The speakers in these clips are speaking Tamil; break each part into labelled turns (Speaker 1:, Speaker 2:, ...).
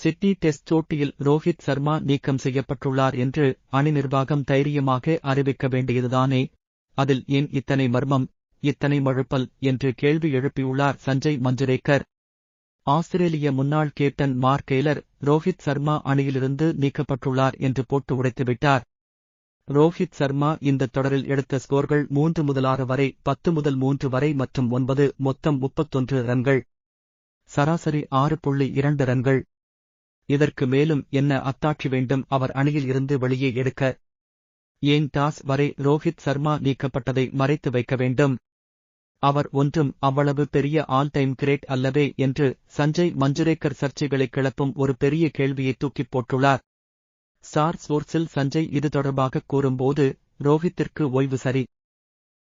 Speaker 1: சிட்னி டெஸ்ட் போட்டியில் ரோஹித் சர்மா நீக்கம் செய்யப்பட்டுள்ளார் என்று அணி நிர்வாகம் தைரியமாக அறிவிக்க வேண்டியதுதானே? அதில் ஏன் இத்தனை மர்மம் இத்தனை மழுப்பல் என்று கேள்வி எழுப்பியுள்ளார் சஞ்சய் மஞ்சுரேக்கர் ஆஸ்திரேலிய முன்னாள் captain Mark Taylor Rohit Sharma அணியிலிருந்து நீக்கப்பட்டுள்ளார் என்று போட்டு உடைத்துவிட்டார். ரோஹித் சர்மா இந்த தொடரில் எடுத்த ஸ்கோர்கள் மூன்று முதல் ஆறு வரை பத்து முதல் மூன்று வரை மற்றும் ஒன்பது மொத்தம் முப்பத்தொன்று ரன்கள். சராசரி ஆறு புள்ளி இரண்டு ரன்கள். இதற்கு மேலும் என்ன அத்தாட்சி வேண்டும்? அவர் அணியில் இருந்து வெளியே எடுக்க. ஏன் டாஸ் வரை ரோஹித் சர்மா நீக்கப்பட்டதை மறைத்து வைக்க வேண்டும்? அவர் ஒன்றும் அவ்வளவு பெரிய ஆல் டைம் கிரேட் அல்லவே என்று சஞ்சய் மஞ்சுரேக்கர் சர்ச்சைகளை கிளப்பும் ஒரு பெரிய கேள்வியை தூக்கிப் போட்டுள்ளார். ஸ்டார் ஸ்போர்ட்ஸில் சஞ்சய் இது தொடர்பாக கூறும்போது ரோஹித்திற்கு ஓய்வு சரி.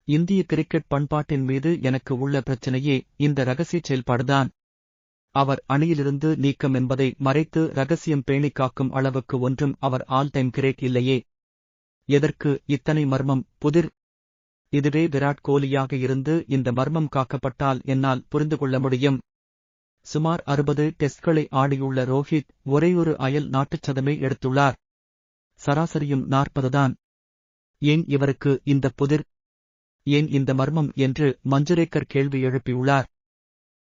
Speaker 1: இந்திய கிரிக்கெட் பண்பாட்டின் மீது எனக்கு உள்ள பிரச்சனையே இந்த ரகசிய செயல்பாடுதான். அவர் அணியிலிருந்து நீக்கம் என்பதை மறைத்து ரகசியம் பேணிக் காக்கும் அளவுக்கு ஒன்றும் அவர் ஆல் டைம் கிரேட் இல்லையே. எதற்கு இத்தனை மர்மம் புதிர்? இதுவே விராட் கோலியாக இருந்து இந்த மர்மம் காக்கப்பட்டால் என்னால் புரிந்து கொள்ள முடியும். சுமார் அறுபது டெஸ்ட்களை ஆடியுள்ள ரோஹித் ஒரேயொரு அயல் நாட்டுச் சதமே எடுத்துள்ளார். சராசரியும் நாற்பதுதான் ஏன் இவருக்கு இந்த புதிர்? ஏன் இந்த மர்மம் என்று மஞ்சுரேக்கர் கேள்வி எழுப்பியுள்ளார்.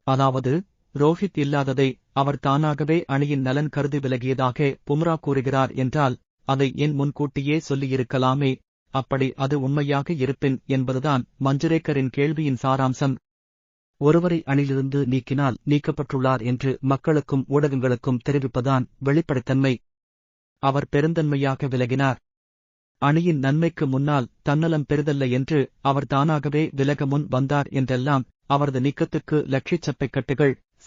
Speaker 1: அதாவது ரோஹித் இல்லாததை அவர் தானாகவே அணியின் நலன் கருதி விலகியதாக பும்ரா கூறுகிறார் என்றால் அதை என் முன்கூட்டியே சொல்லியிருக்கலாமே. அப்படி அது உண்மையாக இருப்பின் என்பதுதான் மஞ்சுரேக்கரின் கேள்வியின் சாராம்சம். ஒருவரை அணிலிருந்து நீக்கினால் நீக்கப்பட்டுள்ளார் என்று மக்களுக்கும் ஊடகங்களுக்கும் தெரிவிப்பதான் வெளிப்படைத்தன்மை. அவர் பெருந்தன்மையாக விலகினார். அணியின் நன்மைக்கு முன்னால் தன்னலம் பெரிதல்ல என்று அவர் தானாகவே விலக முன் வந்தார் என்றெல்லாம் அவரது நீக்கத்துக்கு லட்சியச்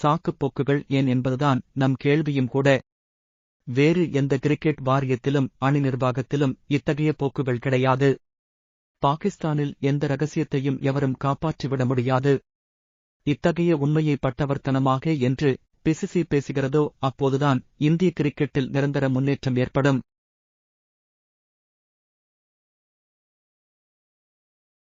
Speaker 1: சாக்குப்போக்குகள் சாக்குப் போக்குகள் ஏன் என்பதுதான் நம் கேள்வியும் கூட. வேறு எந்த கிரிக்கெட் வாரியத்திலும் அணி நிர்வாகத்திலும் இத்தகைய போக்குகள் கிடையாது. பாகிஸ்தானில் எந்த ரகசியத்தையும் எவரும் காப்பாற்றிவிட முடியாது. இத்தகைய உண்மையை பட்டவர்த்தனமாக என்று பிசிசி பேசுகிறதோ அப்போதுதான் இந்திய கிரிக்கெட்டில் நிரந்தர முன்னேற்றம் ஏற்படும்.